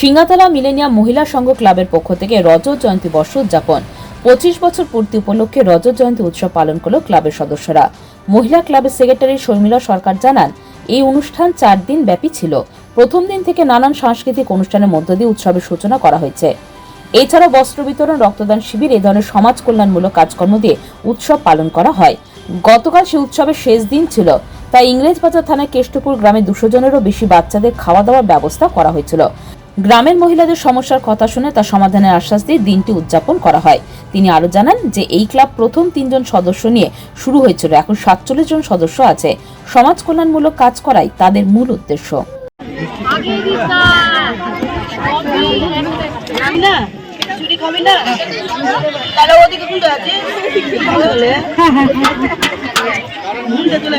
সিঙ্গাতলা millennium মহিলা সংঘ ক্লাবের পক্ষ থেকে রজত জয়ন্তী বর্ষ উদযাপন পঁচিশ বছর পূর্তি উপলক্ষে রজত জয়ন্তী উৎসব পালন করল ক্লাবের সদস্যরা। মহিলা ক্লাবের সেক্রেটারি শর্মিলা সরকার জানান, এই অনুষ্ঠান চার দিন ব্যাপী ছিল। প্রথম দিন থেকে নানান সাংস্কৃতিক অনুষ্ঠানের মধ্য দিয়ে উৎসবের সূচনা করা হয়েছে। এছাড়া বস্ত্র বিতরণ, রক্তদান শিবির এই ধরনের সমাজ কল্যাণমূলক কাজকর্ম দিয়ে উৎসব পালন করা হয়। গতকাল সেই উৎসবের শেষ দিন ছিল। তাই ইংরেজবাজার থানার কেষ্টপুর গ্রামে দুশো জনেরও বেশি বাচ্চাদের খাওয়া দাওয়ার ব্যবস্থা করা হয়েছিল। গ্রামের মহিলাদের সমস্যার কথা শুনে তা সমাধানের আশ্বাস দিয়ে দিনটি উদযাপন করা হয়। তিনি আরও জানান যে এই ক্লাব প্রথম তিনজন সদস্য নিয়ে শুরু হয়েছিল। এখন সাতচল্লিশ জন সদস্য আছে। সমাজ কল্যাণমূলক কাজ করাই তাদের মূল উদ্দেশ্য। খুলতে আছে চলে